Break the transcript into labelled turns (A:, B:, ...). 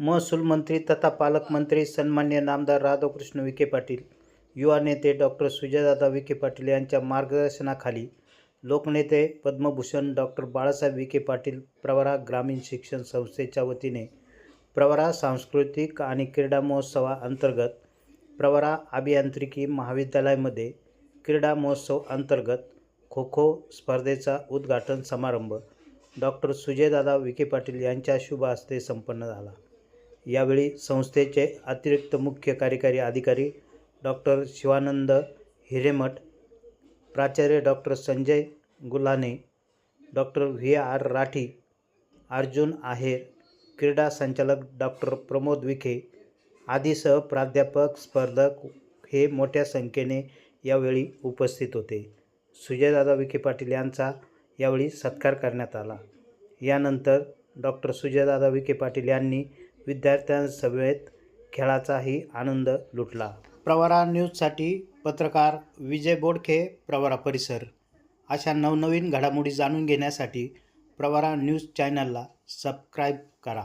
A: महसूल मंत्री तथा पालकमंत्री सन्मान्य नामदार राधाकृष्ण विखे पाटील युवा नेते डॉक्टर सुजयदादा विखे पाटील यांच्या मार्गदर्शनाखाली लोकनेते पद्मभूषण डॉक्टर बाळासाहेब विखे पाटील प्रवरा ग्रामीण शिक्षण संस्थेच्या वतीने प्रवरा सांस्कृतिक आणि क्रीडा महोत्सवाअंतर्गत प्रवरा अभियांत्रिकी महाविद्यालयामध्ये क्रीडा महोत्सव अंतर्गत खो खो स्पर्धेचा उद्घाटन समारंभ डॉक्टर सुजयदादा विखे पाटील यांच्या शुभ हस्ते संपन्न झाला. यावेळी संस्थेचे अतिरिक्त मुख्य कार्यकारी अधिकारी डॉक्टर शिवानंद हिरेमठ प्राचार्य doctor Sanjay Gulhane doctor V R Rathi Arjun Aher क्रीडा संचालक डॉक्टर प्रमोद विखे आदीसह प्राध्यापक स्पर्धक हे मोठ्या संख्येने यावेळी उपस्थित होते. सुजयदादा विखे पाटील यांचा यावेळी सत्कार करण्यात आला. यानंतर डॉक्टर सुजयदादा विखे पाटील यांनी विद्यार्थ्यांसमवेत खेळाचाही आनंद लुटला. प्रवरा न्यूजसाठी पत्रकार विजय बोडखे प्रवरा परिसर. अशा नवनवीन घडामोडी जाणून घेण्यासाठी प्रवरा न्यूज चॅनलला सबस्क्राईब करा.